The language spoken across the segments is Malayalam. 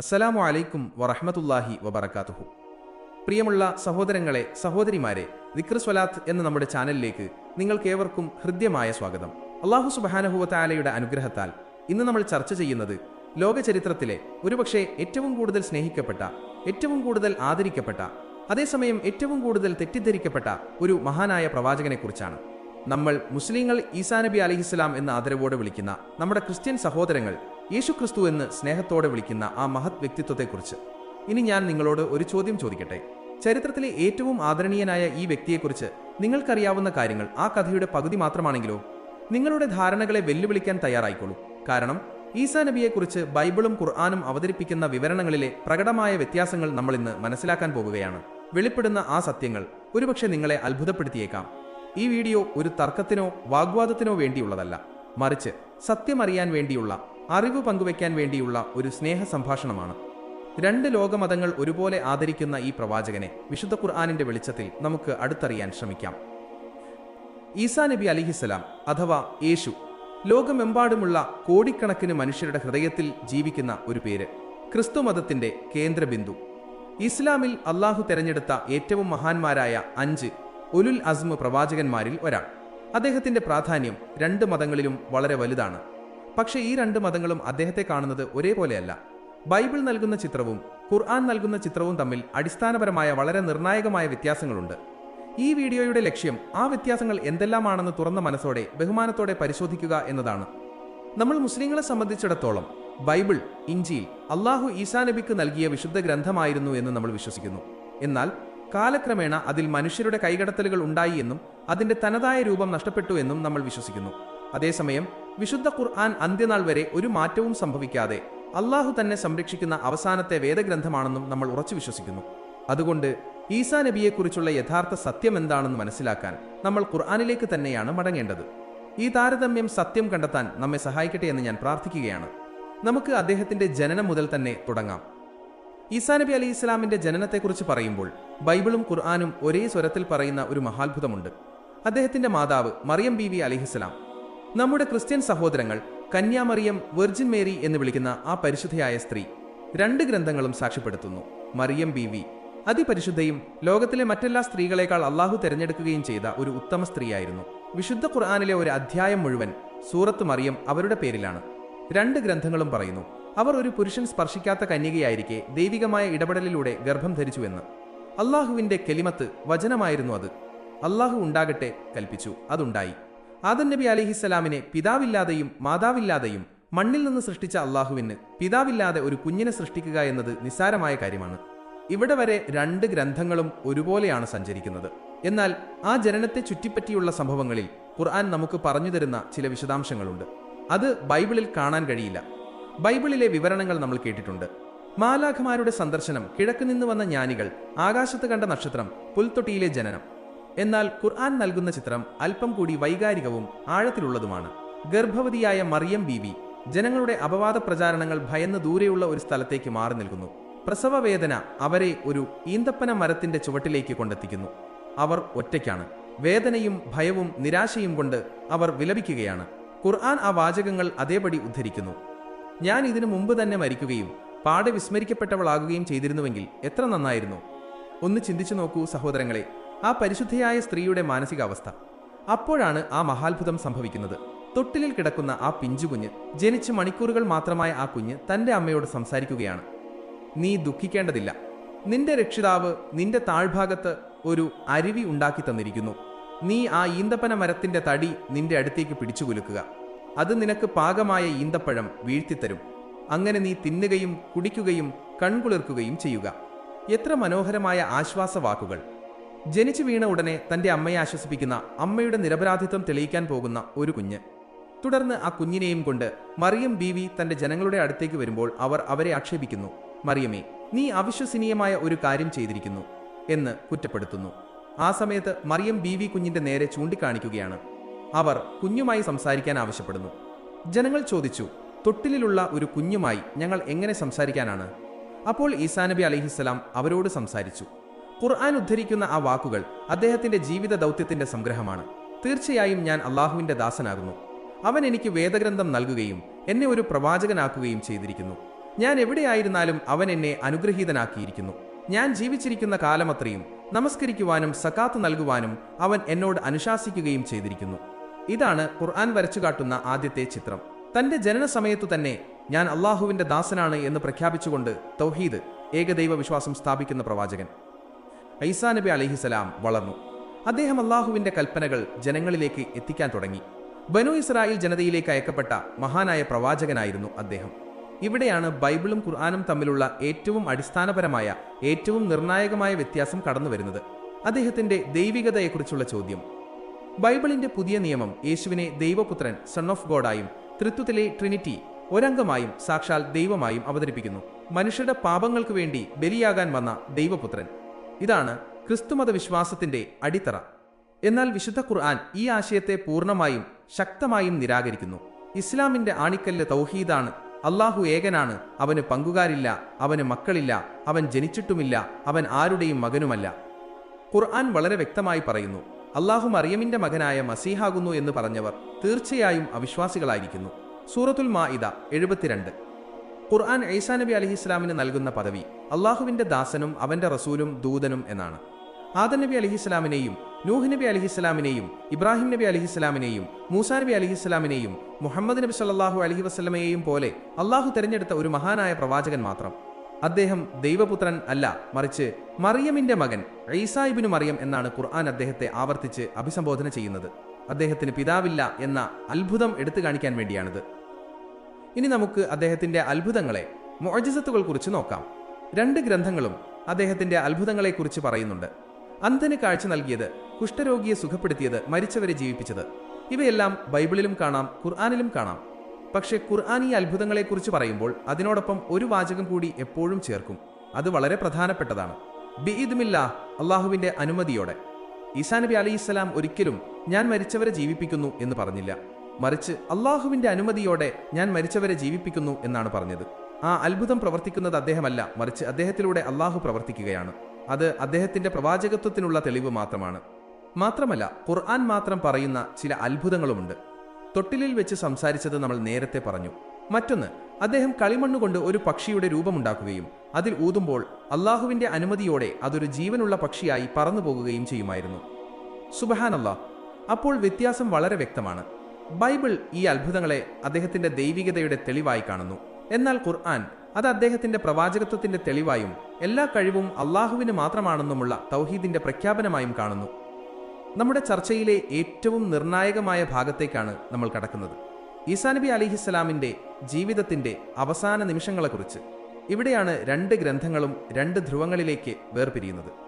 അസ്സലാമു അലൈക്കും വറഹ്മത്തുള്ളാഹി വബർക്കാത്തുഹു പ്രിയമുള്ള സഹോദരങ്ങളെ സഹോദരിമാരെ ദിക്ർ സ്വലാത്ത് എന്ന നമ്മുടെ ചാനലിലേക്ക് നിങ്ങൾക്കേവർക്കും ഹൃദ്യമായ സ്വാഗതം. അള്ളാഹു സുബഹാനഹുവത്തായാലയുടെ അനുഗ്രഹത്താൽ ഇന്ന് നമ്മൾ ചർച്ച ചെയ്യുന്നത് ലോകചരിത്രത്തിലെ ഒരുപക്ഷെ ഏറ്റവും കൂടുതൽ സ്നേഹിക്കപ്പെട്ട ഏറ്റവും കൂടുതൽ ആദരിക്കപ്പെട്ട അതേസമയം ഏറ്റവും കൂടുതൽ തെറ്റിദ്ധരിക്കപ്പെട്ട ഒരു മഹാനായ പ്രവാചകനെക്കുറിച്ചാണ്. നമ്മൾ മുസ്ലിങ്ങൾ ഈസാ നബി അലിഹിസ്ലാം എന്ന ആദരവോടെ വിളിക്കുന്ന നമ്മുടെ ക്രിസ്ത്യൻ സഹോദരങ്ങൾ യേശു ക്രിസ്തു എന്ന് സ്നേഹത്തോടെ വിളിക്കുന്ന ആ മഹത് വ്യക്തിത്വത്തെക്കുറിച്ച്. ഇനി ഞാൻ നിങ്ങളോട് ഒരു ചോദ്യം ചോദിക്കട്ടെ? ചരിത്രത്തിലെ ഏറ്റവും ആദരണീയനായ ഈ വ്യക്തിയെക്കുറിച്ച് നിങ്ങൾക്കറിയാവുന്ന കാര്യങ്ങൾ ആ കഥയുടെ പകുതി മാത്രമാണെങ്കിലോ? നിങ്ങളുടെ ധാരണകളെ വെല്ലുവിളിക്കാൻ തയ്യാറായിക്കോളൂ. കാരണം ഈസാ നബിയെക്കുറിച്ച് ബൈബിളും ഖുർആാനും അവതരിപ്പിക്കുന്ന വിവരണങ്ങളിലെ പ്രകടമായ വ്യത്യാസങ്ങൾ നമ്മൾ ഇന്ന് മനസ്സിലാക്കാൻ പോകുകയാണ്. വെളിപ്പെടുന്ന ആ സത്യങ്ങൾ ഒരുപക്ഷെ നിങ്ങളെ അത്ഭുതപ്പെടുത്തിയേക്കാം. ഈ വീഡിയോ ഒരു തർക്കത്തിനോ വാഗ്വാദത്തിനോ വേണ്ടിയുള്ളതല്ല. മറിച്ച് സത്യമറിയാൻ വേണ്ടിയുള്ള അറിവ് പങ്കുവയ്ക്കാൻ വേണ്ടിയുള്ള ഒരു സ്നേഹ സംഭാഷണമാണ്. രണ്ട് ലോകമതങ്ങൾ ഒരുപോലെ ആദരിക്കുന്ന ഈ പ്രവാചകനെ വിശുദ്ധ ഖുർആാനിന്റെ വെളിച്ചത്തിൽ നമുക്ക് അടുത്തറിയാൻ ശ്രമിക്കാം. ഈസാ നബി അലിഹിസ്സലാം അഥവാ യേശു ലോകമെമ്പാടുമുള്ള കോടിക്കണക്കിന് മനുഷ്യരുടെ ഹൃദയത്തിൽ ജീവിക്കുന്ന ഒരു പേര് ക്രിസ്തു മതത്തിന്റെ കേന്ദ്രബിന്ദു. ഇസ്ലാമിൽ അള്ളാഹു തെരഞ്ഞെടുത്ത ഏറ്റവും മഹാന്മാരായ അഞ്ച് ഉലുൽ അസ്മ പ്രവാചകന്മാരിൽ ഒരാൾ. അദ്ദേഹത്തിന്റെ പ്രാധാന്യം രണ്ട് മതങ്ങളിലും വളരെ വലുതാണ്. പക്ഷേ ഈ രണ്ട് മതങ്ങളും അദ്ദേഹത്തെ കാണുന്നത് ഒരേപോലെയല്ല. ബൈബിൾ നൽകുന്ന ചിത്രവും ഖുർആൻ നൽകുന്ന ചിത്രവും തമ്മിൽ അടിസ്ഥാനപരമായ വളരെ നിർണായകമായ വ്യത്യാസങ്ങളുണ്ട്. ഈ വീഡിയോയുടെ ലക്ഷ്യം ആ വ്യത്യാസങ്ങൾ എന്തെല്ലാമാണെന്ന് തുറന്ന മനസ്സോടെ ബഹുമാനത്തോടെ പരിശോധിക്കുക എന്നതാണ്. നമ്മൾ മുസ്ലിങ്ങളെ സംബന്ധിച്ചിടത്തോളം ബൈബിൾ ഇഞ്ചിയിൽ അള്ളാഹു ഈസാ നബിക്ക് നൽകിയ വിശുദ്ധ ഗ്രന്ഥമായിരുന്നു എന്ന് നമ്മൾ വിശ്വസിക്കുന്നു. എന്നാൽ കാലക്രമേണ അതിൽ മനുഷ്യരുടെ കൈകടത്തലുകൾ ഉണ്ടായി എന്നും അതിന്റെ തനതായ രൂപം നഷ്ടപ്പെട്ടു എന്നും നമ്മൾ വിശ്വസിക്കുന്നു. അതേസമയം വിശുദ്ധ ഖുർആൻ അന്ത്യനാൾ വരെ ഒരു മാറ്റവും സംഭവിക്കാതെ അള്ളാഹു തന്നെ സംരക്ഷിക്കുന്ന അവസാനത്തെ വേദഗ്രന്ഥമാണെന്നും നമ്മൾ ഉറച്ചു വിശ്വസിക്കുന്നു. അതുകൊണ്ട് ഈസാ നബിയെക്കുറിച്ചുള്ള യഥാർത്ഥ സത്യം എന്താണെന്ന് മനസ്സിലാക്കാൻ നമ്മൾ ഖുർആാനിലേക്ക് തന്നെയാണ് മടങ്ങേണ്ടത്. ഈ താരതമ്യം സത്യം കണ്ടെത്താൻ നമ്മെ സഹായിക്കട്ടെ എന്ന് ഞാൻ പ്രാർത്ഥിക്കുകയാണ്. നമുക്ക് അദ്ദേഹത്തിന്റെ ജനനം മുതൽ തന്നെ തുടങ്ങാം. ഈസാ നബി അലി ഇസ്ലാമിന്റെ ജനനത്തെക്കുറിച്ച് പറയുമ്പോൾ ബൈബിളും ഖുർആാനും ഒരേ സ്വരത്തിൽ പറയുന്ന ഒരു മഹാത്ഭുതമുണ്ട്. അദ്ദേഹത്തിന്റെ മാതാവ് മറിയം ബി വി അലിഹിസ്ലാം നമ്മുടെ ക്രിസ്ത്യൻ സഹോദരങ്ങൾ കന്യാമറിയം വെർജിൻ മേരി എന്ന് വിളിക്കുന്ന ആ പരിശുദ്ധയായ സ്ത്രീ രണ്ട് ഗ്രന്ഥങ്ങളും സാക്ഷ്യപ്പെടുത്തുന്നു. Mariyam B V. അതിപരിശുദ്ധയും ലോകത്തിലെ മറ്റെല്ലാ സ്ത്രീകളെക്കാൾ അള്ളാഹു തിരഞ്ഞെടുക്കുകയും ചെയ്ത ഒരു ഉത്തമ സ്ത്രീയായിരുന്നു. വിശുദ്ധ ഖുർആാനിലെ ഒരു അധ്യായം മുഴുവൻ സൂറത്ത് മറിയം അവരുടെ പേരിലാണ്. രണ്ട് ഗ്രന്ഥങ്ങളും പറയുന്നു അവർ ഒരു പുരുഷൻ സ്പർശിക്കാത്ത കന്യകയായിരിക്കെ ദൈവികമായ ഇടപെടലിലൂടെ ഗർഭം ധരിച്ചുവെന്ന് അള്ളാഹുവിന്റെ കെലിമത്ത് വചനമായിരുന്നു അത്. അള്ളാഹു ഉണ്ടാകട്ടെ കൽപ്പിച്ചു അതുണ്ടായി. ആദൻ നബി അലിഹിസ്സലാമിനെ പിതാവില്ലാതെയും മാതാവില്ലാതെയും മണ്ണിൽ നിന്ന് സൃഷ്ടിച്ച അള്ളാഹുവിന് പിതാവില്ലാതെ ഒരു കുഞ്ഞിനെ സൃഷ്ടിക്കുക എന്നത് നിസ്സാരമായ കാര്യമാണ്. ഇവിടെ വരെ രണ്ട് ഗ്രന്ഥങ്ങളും ഒരുപോലെയാണ് സഞ്ചരിക്കുന്നത്. എന്നാൽ ആ ജനനത്തെ ചുറ്റിപ്പറ്റിയുള്ള സംഭവങ്ങളിൽ ഖുർആൻ നമുക്ക് പറഞ്ഞു തരുന്ന ചില വിശദാംശങ്ങളുണ്ട്. അത് ബൈബിളിൽ കാണാൻ കഴിയില്ല. ബൈബിളിലെ വിവരണങ്ങൾ നമ്മൾ കേട്ടിട്ടുണ്ട്. മാലാഖമാരുടെ സന്ദർശനം കിഴക്ക് നിന്ന് വന്ന ജ്ഞാനികൾ ആകാശത്ത് കണ്ട നക്ഷത്രം പുൽത്തൊട്ടിയിലെ ജനനം. എന്നാൽ ഖുർആൻ നൽകുന്ന ചിത്രം അല്പം കൂടി വൈകാരികവും ആഴത്തിലുള്ളതുമാണ്. ഗർഭവതിയായ മറിയം ബീവി ജനങ്ങളുടെ അപവാദ പ്രചാരണങ്ങൾ ഭയന്ന് ദൂരെയുള്ള ഒരു സ്ഥലത്തേക്ക് മാറി നിൽക്കുന്നു. പ്രസവവേദന അവരെ ഒരു ഈന്തപ്പന മരത്തിന്റെ ചുവട്ടിലേക്ക് കൊണ്ടെത്തിക്കുന്നു. അവർ ഒറ്റയ്ക്കാണ്. വേദനയും ഭയവും നിരാശയും കൊണ്ട് അവർ വിലപിക്കുകയാണ്. ഖുർആൻ ആ വാചകങ്ങൾ അതേപടി ഉദ്ധരിക്കുന്നു. ഞാൻ ഇതിനു മുമ്പ് തന്നെ മരിക്കുകയും പാടെ വിസ്മരിക്കപ്പെട്ടവളാകുകയും ചെയ്തിരുന്നുവെങ്കിൽ എത്ര നന്നായിരുന്നു. ഒന്ന് ചിന്തിച്ചു നോക്കൂ സഹോദരങ്ങളെ ആ പരിശുദ്ധയായ സ്ത്രീയുടെ മാനസികാവസ്ഥ. അപ്പോഴാണ് ആ മഹാത്ഭുതം സംഭവിക്കുന്നത്. തൊട്ടിലിൽ കിടക്കുന്ന ആ പിഞ്ചുകുഞ്ഞ് ജനിച്ച് മണിക്കൂറുകൾ മാത്രമായ ആ കുഞ്ഞ് തന്റെ അമ്മയോട് സംസാരിക്കുകയാണ്. നീ ദുഃഖിക്കേണ്ടതില്ല. നിന്റെ രക്ഷിതാവ് നിന്റെ താഴ്ഭാഗത്ത് ഒരു അരുവി ഉണ്ടാക്കി തന്നിരിക്കുന്നു. നീ ആ ഈന്തപ്പന മരത്തിന്റെ തടി നിന്റെ അടുത്തേക്ക് പിടിച്ചു കുലുക്കുക. അത് നിനക്ക് പാകമായ ഈന്തപ്പഴം വീഴ്ത്തിത്തരും. അങ്ങനെ നീ തിന്നുകയും കുടിക്കുകയും കൺകുളിർക്കുകയും ചെയ്യുക. എത്ര മനോഹരമായ ആശ്വാസവാക്കുകൾ. ജനിച്ചു വീണ ഉടനെ തന്റെ അമ്മയെ ആശ്വസിപ്പിക്കുന്ന അമ്മയുടെ നിരപരാധിത്വം തെളിയിക്കാൻ പോകുന്ന ഒരു കുഞ്ഞ്. തുടർന്ന് ആ കുഞ്ഞിനെയും കൊണ്ട് മറിയം ബീവി തന്റെ ജനങ്ങളുടെ അടുത്തേക്ക് വരുമ്പോൾ അവർ അവരെ ആക്ഷേപിക്കുന്നു. മറിയമേ നീ അവിശ്വസനീയമായ ഒരു കാര്യം ചെയ്തിരിക്കുന്നു എന്ന് കുറ്റപ്പെടുത്തുന്നു. ആ സമയത്ത് മറിയം ബീവി കുഞ്ഞിന്റെ നേരെ ചൂണ്ടിക്കാണിക്കുകയാണ്. അവർ കുഞ്ഞുമായി സംസാരിക്കാൻ ആവശ്യപ്പെടുന്നു. ജനങ്ങൾ ചോദിച്ചു തൊട്ടിലുള്ള ഒരു കുഞ്ഞുമായി ഞങ്ങൾ എങ്ങനെ സംസാരിക്കാനാണ്? അപ്പോൾ ഈസാനബി അലഹിസ്സലാം അവരോട് സംസാരിച്ചു. ഖുർആൻ ഉദ്ധരിക്കുന്ന ആ വാക്കുകൾ അദ്ദേഹത്തിന്റെ ജീവിത ദൗത്യത്തിന്റെ സംഗ്രഹമാണ്. തീർച്ചയായും ഞാൻ അള്ളാഹുവിന്റെ ദാസനാകുന്നു. അവൻ എനിക്ക് വേദഗ്രന്ഥം നൽകുകയും എന്നെ ഒരു പ്രവാചകനാക്കുകയും ചെയ്തിരിക്കുന്നു. ഞാൻ എവിടെയായിരുന്നാലും അവൻ എന്നെ അനുഗ്രഹീതനാക്കിയിരിക്കുന്നു. ഞാൻ ജീവിച്ചിരിക്കുന്ന കാലമത്രയും നമസ്കരിക്കുവാനും സക്കാത്ത് നൽകുവാനും അവൻ എന്നോട് അനുശാസിക്കുകയും ചെയ്തിരിക്കുന്നു. ഇതാണ് ഖുർആൻ വരച്ചു കാട്ടുന്ന ആദ്യത്തെ ചിത്രം. തന്റെ ജനന സമയത്തു തന്നെ ഞാൻ അള്ളാഹുവിന്റെ ദാസനാണ് എന്ന് പ്രഖ്യാപിച്ചുകൊണ്ട് തൗഹീദ് ഏകദൈവ വിശ്വാസം സ്ഥാപിക്കുന്ന പ്രവാചകൻ. ഐസാ നബി അലഹിസലാം വളർന്നു. അദ്ദേഹം അള്ളാഹുവിന്റെ കൽപ്പനകൾ ജനങ്ങളിലേക്ക് എത്തിക്കാൻ തുടങ്ങി. ബനു ഇസ്രായേൽ ജനതയിലേക്ക് അയക്കപ്പെട്ട മഹാനായ പ്രവാചകനായിരുന്നു അദ്ദേഹം. ഇവിടെയാണ് ബൈബിളും ഖുർആാനും തമ്മിലുള്ള ഏറ്റവും അടിസ്ഥാനപരമായ ഏറ്റവും നിർണായകമായ വ്യത്യാസം കടന്നു വരുന്നത് അദ്ദേഹത്തിന്റെ ദൈവികതയെക്കുറിച്ചുള്ള ചോദ്യം. ബൈബിളിന്റെ പുതിയ നിയമം യേശുവിനെ ദൈവപുത്രൻ സൺ ഓഫ് ഗോഡായും തൃത്വത്തിലെ ട്രിനിറ്റി ഒരംഗമായും സാക്ഷാൽ ദൈവമായും അവതരിപ്പിക്കുന്നു. മനുഷ്യരുടെ പാപങ്ങൾക്ക് വേണ്ടി ബലിയാകാൻ വന്ന ദൈവപുത്രൻ. ഇതാണ് ക്രിസ്തുമത വിശ്വാസത്തിന്റെ അടിത്തറ. എന്നാൽ വിശുദ്ധ ഖുർആൻ ഈ ആശയത്തെ പൂർണമായും ശക്തമായും നിരാകരിക്കുന്നു. ഇസ്ലാമിന്റെ ആണിക്കല്ല് തൗഹീദാണ്. അള്ളാഹു ഏകനാണ്. അവന് പങ്കുകാരില്ല അവന് മക്കളില്ല അവൻ ജനിച്ചിട്ടുമില്ല അവൻ ആരുടെയും മകനുമല്ല. ഖുർആൻ വളരെ വ്യക്തമായി പറയുന്നു അള്ളാഹു മറിയമിന്റെ മകനായ മസീഹാകുന്നു എന്ന് പറഞ്ഞവർ തീർച്ചയായും അവിശ്വാസികളായിരിക്കുന്നു. സൂറത്തുൽ മാ മാഇദ എഴുപത്തിരണ്ട്. ഖുർആൻ ഈസാ നബി അലഹി ഇസ്ലാമിന് നൽകുന്ന പദവി അള്ളാഹുവിന്റെ ദാസനും അവന്റെ റസൂലും ദൂതനും എന്നാണ്. ആദം നബി അലഹിസ്ലാമിനെയും നൂഹ് നബി അലഹിസ്ലാമിനെയും ഇബ്രാഹിം നബി അലഹിസ്ലാമിനെയും മൂസാ നബി അലഹിസ്ലാമിനെയും മുഹമ്മദ് നബി സല്ലാഹു അലഹി വസ്ലമയെയും പോലെ അള്ളാഹു തിരഞ്ഞെടുത്ത ഒരു മഹാനായ പ്രവാചകൻ മാത്രം. അദ്ദേഹം ദൈവപുത്രൻ അല്ല മറിച്ച് മറിയമിന്റെ മകൻ ഈസായിബിനു മറിയം എന്നാണ് ഖുർആൻ അദ്ദേഹത്തെ ആവർത്തിച്ച് അഭിസംബോധന ചെയ്യുന്നത്. അദ്ദേഹത്തിന് പിതാവില്ല എന്ന അത്ഭുതം എടുത്തു കാണിക്കാൻ വേണ്ടിയാണിത്. ഇനി നമുക്ക് അദ്ദേഹത്തിന്റെ അത്ഭുതങ്ങളെ മോജിസത്തുകൾ കുറിച്ച് നോക്കാം. രണ്ട് ഗ്രന്ഥങ്ങളും അദ്ദേഹത്തിന്റെ അത്ഭുതങ്ങളെക്കുറിച്ച് പറയുന്നുണ്ട്. അന്ധന് കാഴ്ച നൽകിയത് കുഷ്ഠരോഗിയെ സുഖപ്പെടുത്തിയത് മരിച്ചവരെ ജീവിപ്പിച്ചത്. ഇവയെല്ലാം ബൈബിളിലും കാണാം ഖുർആാനിലും കാണാം. പക്ഷേ ഖുർആൻ ഈ അത്ഭുതങ്ങളെക്കുറിച്ച് പറയുമ്പോൾ അതിനോടൊപ്പം ഒരു വാചകം കൂടി എപ്പോഴും ചേർക്കും. അത് വളരെ പ്രധാനപ്പെട്ടതാണ്. ബിഇദ്മില്ല അള്ളാഹുവിന്റെ അനുമതിയോടെ. ഈസാ നബി ഇസ്ലാം ഒരിക്കലും ഞാൻ മരിച്ചവരെ ജീവിപ്പിക്കുന്നു എന്ന് പറഞ്ഞില്ല. മറിച്ച് അള്ളാഹുവിന്റെ അനുമതിയോടെ ഞാൻ മരിച്ചവരെ ജീവിപ്പിക്കുന്നു എന്നാണ് പറഞ്ഞത്. ആ അത്ഭുതം പ്രവർത്തിക്കുന്നത് അദ്ദേഹമല്ല മറിച്ച് അദ്ദേഹത്തിലൂടെ അള്ളാഹു പ്രവർത്തിക്കുകയാണ്. അത് അദ്ദേഹത്തിന്റെ പ്രവാചകത്വത്തിനുള്ള തെളിവ് മാത്രമാണ്. മാത്രമല്ല ഖുർആൻ മാത്രം പറയുന്ന ചില അത്ഭുതങ്ങളുമുണ്ട്. തൊട്ടിലിൽ വെച്ച് സംസാരിച്ചത് നമ്മൾ നേരത്തെ പറഞ്ഞു. മറ്റൊന്ന് അദ്ദേഹം കളിമണ്ണുകൊണ്ട് ഒരു പക്ഷിയുടെ രൂപമുണ്ടാക്കുകയും അതിൽ ഊതുമ്പോൾ അള്ളാഹുവിന്റെ അനുമതിയോടെ അതൊരു ജീവനുള്ള പക്ഷിയായി പറന്നു പോകുകയും ചെയ്യുമായിരുന്നു. സുബഹാനല്ലാ അപ്പോൾ വ്യത്യാസം വളരെ വ്യക്തമാണ്. ബൈബിൾ ഈ അത്ഭുതങ്ങളെ അദ്ദേഹത്തിന്റെ ദൈവികതയുടെ തെളിവായി കാണുന്നു. എന്നാൽ ഖുർആൻ അത് അദ്ദേഹത്തിന്റെ പ്രവാചകത്വത്തിന്റെ തെളിവായും എല്ലാ കഴിവും അള്ളാഹുവിന് മാത്രമാണെന്നുമുള്ള തൗഹീദിന്റെ പ്രഖ്യാപനമായും കാണുന്നു. നമ്മുടെ ചർച്ചയിലെ ഏറ്റവും നിർണായകമായ ഭാഗത്തേക്കാണ് നമ്മൾ കടക്കുന്നത്. ഈസാ നബി അലിഹിസ്സലാമിന്റെ ജീവിതത്തിന്റെ അവസാന നിമിഷങ്ങളെക്കുറിച്ച്. ഇവിടെയാണ് രണ്ട് ഗ്രന്ഥങ്ങളും രണ്ട് ധ്രുവങ്ങളിലേക്ക് വേർപിരിയുന്നത്.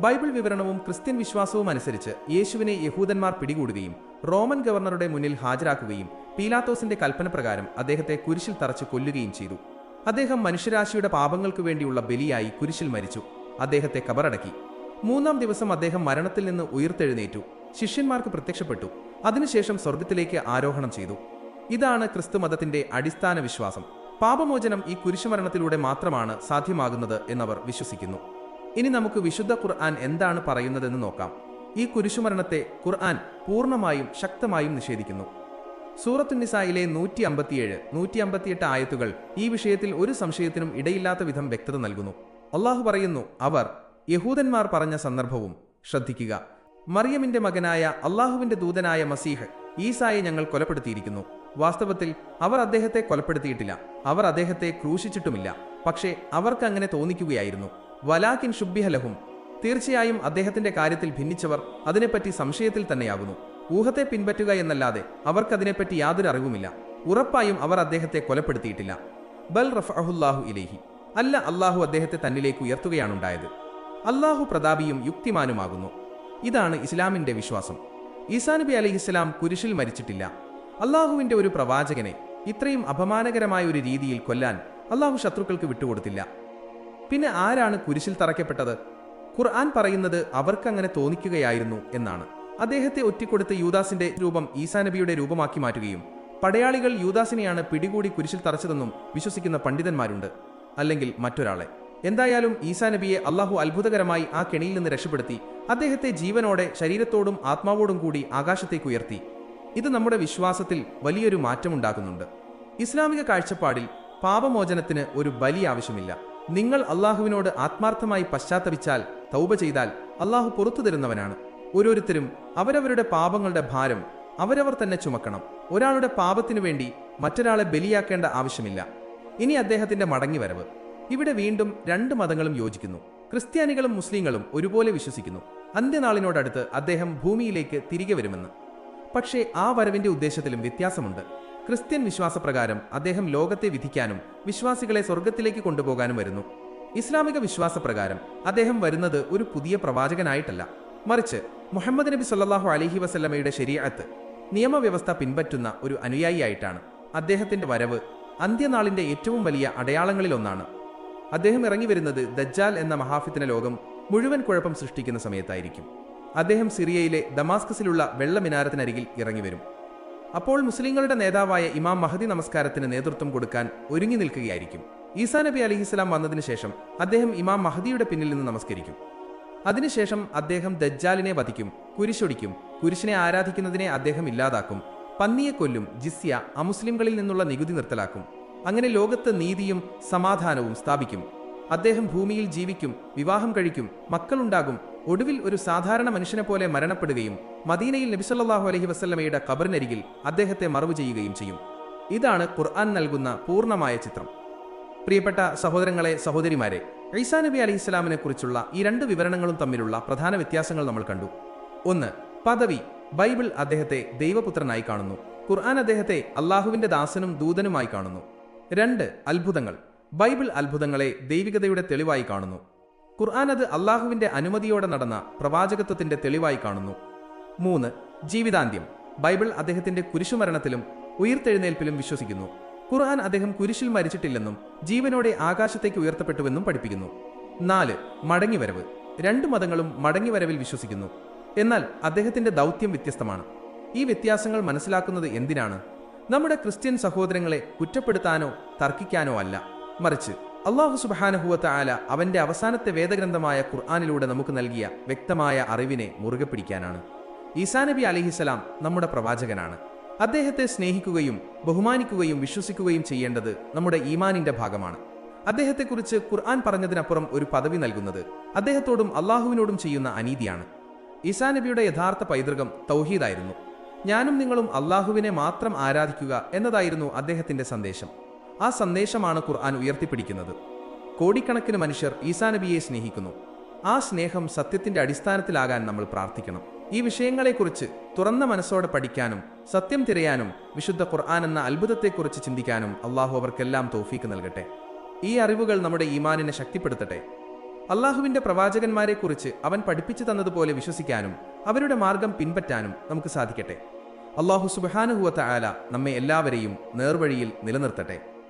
ബൈബിൾ വിവരണവും ക്രിസ്ത്യൻ വിശ്വാസവും അനുസരിച്ച് യേശുവിനെ യഹൂദന്മാർ പിടികൂടുകയും റോമൻ ഗവർണറുടെ മുന്നിൽ ഹാജരാക്കുകയും പീലാത്തോസിന്റെ കൽപ്പന പ്രകാരം അദ്ദേഹത്തെ കുരിശിൽ തറച്ച് കൊല്ലുകയും ചെയ്തു. അദ്ദേഹം മനുഷ്യരാശിയുടെ പാപങ്ങൾക്ക് വേണ്ടിയുള്ള ബലിയായി കുരിശിൽ മരിച്ചു. അദ്ദേഹത്തെ കബറടക്കി. മൂന്നാം ദിവസം അദ്ദേഹം മരണത്തിൽ നിന്ന് ഉയർത്തെഴുന്നേറ്റു. ശിഷ്യന്മാർക്ക് പ്രത്യക്ഷപ്പെട്ടു. അതിനുശേഷം സ്വർഗത്തിലേക്ക് ആരോഹണം ചെയ്തു. ഇതാണ് ക്രിസ്തു മതത്തിന്റെ അടിസ്ഥാന വിശ്വാസം. പാപമോചനം ഈ കുരിശുമരണത്തിലൂടെ മാത്രമാണ് സാധ്യമാകുന്നത് എന്നവർ വിശ്വസിക്കുന്നു. ഇനി നമുക്ക് വിശുദ്ധ ഖുർആൻ എന്താണ് പറയുന്നതെന്ന് നോക്കാം. ഈ കുരിശുമരണത്തെ ഖുർആൻ പൂർണമായും ശക്തമായും നിഷേധിക്കുന്നു. സൂറത്തുനിസായിലെ നൂറ്റി അമ്പത്തിയേഴ് നൂറ്റി അമ്പത്തിയെട്ട് ആയത്തുകൾ ഈ വിഷയത്തിൽ ഒരു സംശയത്തിനും ഇടയില്ലാത്ത വിധം വ്യക്തത നൽകുന്നു. അള്ളാഹു പറയുന്നു അവർ യഹൂദന്മാർ പറഞ്ഞ സന്ദർഭവും ശ്രദ്ധിക്കുക. മറിയമിന്റെ മകനായ അള്ളാഹുവിന്റെ ദൂതനായ മസീഹ് ഈസായെ ഞങ്ങൾ കൊലപ്പെടുത്തിയിരിക്കുന്നു. വാസ്തവത്തിൽ അവർ അദ്ദേഹത്തെ കൊലപ്പെടുത്തിയിട്ടില്ല. അവർ അദ്ദേഹത്തെ ക്രൂശിച്ചിട്ടുമില്ല. പക്ഷേ അവർക്ക് അങ്ങനെ തോന്നിക്കുകയായിരുന്നു. വലാക്കിൻ ഷുബിഹലഹും തീർച്ചയായും അദ്ദേഹത്തിന്റെ കാര്യത്തിൽ ഭിന്നിച്ചവർ അതിനെപ്പറ്റി സംശയത്തിൽ തന്നെയാകുന്നു. ഊഹത്തെ പിൻപറ്റുക എന്നല്ലാതെ അവർക്കതിനെപ്പറ്റി യാതൊരു അറിവുമില്ല. ഉറപ്പായും അവർ അദ്ദേഹത്തെ കൊലപ്പെടുത്തിയിട്ടില്ല. ബൽ റഫഅഹുല്ലാഹു ഇലേഹി. അല്ല അള്ളാഹു അദ്ദേഹത്തെ തന്നിലേക്ക് ഉയർത്തുകയാണുണ്ടായത്. അള്ളാഹു പ്രതാപിയും യുക്തിമാനുമാകുന്നു. ഇതാണ് ഇസ്ലാമിന്റെ വിശ്വാസം. ഈസാ നബി അലൈഹി ഇസ്ലാം കുരിശിൽ മരിച്ചിട്ടില്ല. അള്ളാഹുവിന്റെ ഒരു പ്രവാചകനെ ഇത്രയും അപമാനകരമായ ഒരു രീതിയിൽ കൊല്ലാൻ അള്ളാഹു ശത്രുക്കൾക്ക് വിട്ടുകൊടുത്തില്ല. പിന്നെ ആരാണ് കുരിശിൽ തറയ്ക്കപ്പെട്ടത്? ഖുർആൻ പറയുന്നത് അവർക്കങ്ങനെ തോന്നിക്കുകയായിരുന്നു എന്നാണ്. അദ്ദേഹത്തെ ഒറ്റിക്കൊടുത്ത് യൂദാസിന്റെ രൂപം ഈസാ നബിയുടെ രൂപമാക്കി മാറ്റുകയും പടയാളികൾ യൂദാസിനെയാണ് പിടികൂടി കുരിശിൽ തറച്ചതെന്നും വിശ്വസിക്കുന്ന പണ്ഡിതന്മാരുണ്ട്. അല്ലെങ്കിൽ മറ്റൊരാളെ. എന്തായാലും ഈസാ നബിയെ അള്ളാഹു അത്ഭുതകരമായി ആ കെണിയിൽ നിന്ന് രക്ഷപ്പെടുത്തി അദ്ദേഹത്തെ ജീവനോടെ ശരീരത്തോടും ആത്മാവോടും കൂടി ആകാശത്തേക്ക് ഉയർത്തി. ഇത് നമ്മുടെ വിശ്വാസത്തിൽ വലിയൊരു മാറ്റമുണ്ടാക്കുന്നുണ്ട്. ഇസ്ലാമിക കാഴ്ചപ്പാടിൽ പാപമോചനത്തിന് ഒരു ബലി ആവശ്യമില്ല. നിങ്ങൾ അള്ളാഹുവിനോട് ആത്മാർത്ഥമായി പശ്ചാത്തപിച്ചാൽ തൗബ ചെയ്താൽ അള്ളാഹു പുറത്തു തരുന്നവനാണ്. ഓരോരുത്തരും അവരവരുടെ പാപങ്ങളുടെ ഭാരം അവരവർ തന്നെ ചുമക്കണം. ഒരാളുടെ പാപത്തിനു വേണ്ടി മറ്റൊരാളെ ബലിയാക്കേണ്ട ആവശ്യമില്ല. ഇനി അദ്ദേഹത്തിന്റെ മടങ്ങിവരവ്. ഇവിടെ വീണ്ടും രണ്ട് മതങ്ങളും യോജിക്കുന്നു. ക്രിസ്ത്യാനികളും മുസ്ലിങ്ങളും ഒരുപോലെ വിശ്വസിക്കുന്നു. അന്ത്യനാളിനോടടുത്ത് അദ്ദേഹം ഭൂമിയിലേക്ക് തിരികെ വരുമെന്ന്. പക്ഷേ ആ വരവിന്റെ ഉദ്ദേശത്തിലും വ്യത്യാസമുണ്ട്. ക്രിസ്ത്യൻ വിശ്വാസപ്രകാരം അദ്ദേഹം ലോകത്തെ വിധിക്കാനും വിശ്വാസികളെ സ്വർഗത്തിലേക്ക് കൊണ്ടുപോകാനും വരുന്നു. ഇസ്ലാമിക വിശ്വാസപ്രകാരം അദ്ദേഹം വരുന്നത് ഒരു പുതിയ പ്രവാചകനായിട്ടല്ല. മറിച്ച് മുഹമ്മദ് നബി സല്ലാഹു അലഹി വസല്ലമയുടെ ശരീഅത്ത് നിയമവ്യവസ്ഥ പിൻപറ്റുന്ന ഒരു അനുയായിയായിട്ടാണ്. അദ്ദേഹത്തിന്റെ വരവ് അന്ത്യനാളിന്റെ ഏറ്റവും വലിയ അടയാളങ്ങളിലൊന്നാണ്. അദ്ദേഹം ഇറങ്ങി വരുന്നത് ദജ്ജാൽ എന്ന മഹാഫിത്തിന ലോകം മുഴുവൻ കുഴപ്പം സൃഷ്ടിക്കുന്ന സമയത്തായിരിക്കും. അദ്ദേഹം സിറിയയിലെ ദമാസ്കസിലുള്ള വെള്ളമിനാരത്തിനരികിൽ ഇറങ്ങി വരും. അപ്പോൾ മുസ്ലിങ്ങളുടെ നേതാവായ ഇമാം മഹദി നമസ്കാരത്തിന് നേതൃത്വം കൊടുക്കാൻ ഒരുങ്ങി നിൽക്കുകയായിരിക്കും. ഈസാ നബി അലിഹിസ്ലാം വന്നതിന് ശേഷം അദ്ദേഹം ഇമാം മഹദിയുടെ പിന്നിൽ നിന്ന് നമസ്കരിക്കും. അതിനുശേഷം അദ്ദേഹം ദജ്ജാലിനെ വധിക്കും കുരിശൊടിക്കും കുരിശിനെ ആരാധിക്കുന്നതിനെ അദ്ദേഹം ഇല്ലാതാക്കും പന്നിയെ കൊല്ലും ജിസ്യ അമുസ്ലിംകളിൽ നിന്നുള്ള നികുതി നിർത്തലാക്കും. അങ്ങനെ ലോകത്ത് നീതിയും സമാധാനവും സ്ഥാപിക്കും. അദ്ദേഹം ഭൂമിയിൽ ജീവിക്കും വിവാഹം കഴിക്കും മക്കളുണ്ടാകും ഒടുവിൽ ഒരു സാധാരണ മനുഷ്യനെ പോലെ മരണപ്പെടുകയും മദീനയിൽ നബിസല്ലാഹു അലഹി വസ്ല്ലമയുടെ കബറിനരികിൽ അദ്ദേഹത്തെ മറവ് ചെയ്യുകയും ചെയ്യും. ഇതാണ് ഖുർആൻ നൽകുന്ന പൂർണമായ ചിത്രം. പ്രിയപ്പെട്ട സഹോദരങ്ങളെ സഹോദരിമാരെ ഈസാ നബി അലി ഇസ്ലാമിനെ കുറിച്ചുള്ള ഈ രണ്ട് വിവരണങ്ങളും തമ്മിലുള്ള പ്രധാന വ്യത്യാസങ്ങൾ നമ്മൾ കണ്ടു. ഒന്ന് പദവി. ബൈബിൾ അദ്ദേഹത്തെ ദൈവപുത്രനായി കാണുന്നു. ഖുർആൻ അദ്ദേഹത്തെ അള്ളാഹുവിന്റെ ദാസനും ദൂതനുമായി കാണുന്നു. രണ്ട് അത്ഭുതങ്ങൾ. ബൈബിൾ അത്ഭുതങ്ങളെ ദൈവികതയുടെ തെളിവായി കാണുന്നു. ഖുർആൻ അത് അള്ളാഹുവിന്റെ അനുമതിയോടെ നടന്ന പ്രവാചകത്വത്തിന്റെ തെളിവായി കാണുന്നു. മൂന്ന് ജീവിതാന്ത്യം. ബൈബിൾ അദ്ദേഹത്തിന്റെ കുരിശുമരണത്തിലും ഉയർത്തെഴുന്നേൽപ്പിലും വിശ്വസിക്കുന്നു. ഖുർആൻ അദ്ദേഹം കുരിശിൽ മരിച്ചിട്ടില്ലെന്നും ജീവനോടെ ആകാശത്തേക്ക് ഉയർത്തപ്പെട്ടുവെന്നും പഠിപ്പിക്കുന്നു. നാല് മടങ്ങിവരവ്. രണ്ട് മതങ്ങളും മടങ്ങിവരവിൽ വിശ്വസിക്കുന്നു. എന്നാൽ അദ്ദേഹത്തിന്റെ ദൗത്യം വ്യത്യസ്തമാണ്. ഈ വ്യത്യാസങ്ങൾ മനസ്സിലാക്കുന്നത് എന്തിനാണ്? നമ്മുടെ ക്രിസ്ത്യൻ സഹോദരങ്ങളെ കുറ്റപ്പെടുത്താനോ തർക്കിക്കാനോ അല്ല. മറിച്ച് അള്ളാഹു സുബാനഹുവത്ത ആല അവന്റെ അവസാനത്തെ വേദഗ്രന്ഥമായ ഖുർആാനിലൂടെ നമുക്ക് നൽകിയ വ്യക്തമായ അറിവിനെ മുറുകെ പിടിക്കാനാണ്. ഈസാ നബി അലിഹിസലാം നമ്മുടെ പ്രവാചകനാണ്. അദ്ദേഹത്തെ സ്നേഹിക്കുകയും ബഹുമാനിക്കുകയും വിശ്വസിക്കുകയും ചെയ്യേണ്ടത് നമ്മുടെ ഈമാനിന്റെ ഭാഗമാണ്. അദ്ദേഹത്തെക്കുറിച്ച് ഖുർആൻ പറഞ്ഞതിനപ്പുറം ഒരു പദവി നൽകുന്നത് അദ്ദേഹത്തോടും അള്ളാഹുവിനോടും ചെയ്യുന്ന അനീതിയാണ്. ഈസാ നബിയുടെ യഥാർത്ഥ പൈതൃകം തൗഹീദായിരുന്നു. ഞാനും നിങ്ങളും അള്ളാഹുവിനെ മാത്രം ആരാധിക്കുക എന്നതായിരുന്നു അദ്ദേഹത്തിന്റെ സന്ദേശം. ആ സന്ദേശമാണ് ഖുർആൻ ഉയർത്തിപ്പിടിക്കുന്നത്. കോടിക്കണക്കിന് മനുഷ്യർ ഈസാ നബിയെ സ്നേഹിക്കുന്നു. ആ സ്നേഹം സത്യത്തിന്റെ അടിസ്ഥാനത്തിലാകാൻ നമ്മൾ പ്രാർത്ഥിക്കണം. ഈ വിഷയങ്ങളെക്കുറിച്ച് തുറന്ന മനസ്സോടെ പഠിക്കാനും സത്യം തിരയാനും വിശുദ്ധ ഖുർആൻ എന്ന അത്ഭുതത്തെക്കുറിച്ച് ചിന്തിക്കാനും അള്ളാഹു അവർക്കെല്ലാം തോഫീക്ക് നൽകട്ടെ. ഈ അറിവുകൾ നമ്മുടെ ഈമാനിനെ ശക്തിപ്പെടുത്തട്ടെ. അള്ളാഹുവിന്റെ പ്രവാചകന്മാരെക്കുറിച്ച് അവൻ പഠിപ്പിച്ചു തന്നതുപോലെ വിശ്വസിക്കാനും അവരുടെ മാർഗം പിൻപറ്റാനും നമുക്ക് സാധിക്കട്ടെ. അള്ളാഹു സുബാനുഹുവത്ത ആല നമ്മെ എല്ലാവരെയും നേർവഴിയിൽ നിലനിർത്തട്ടെ.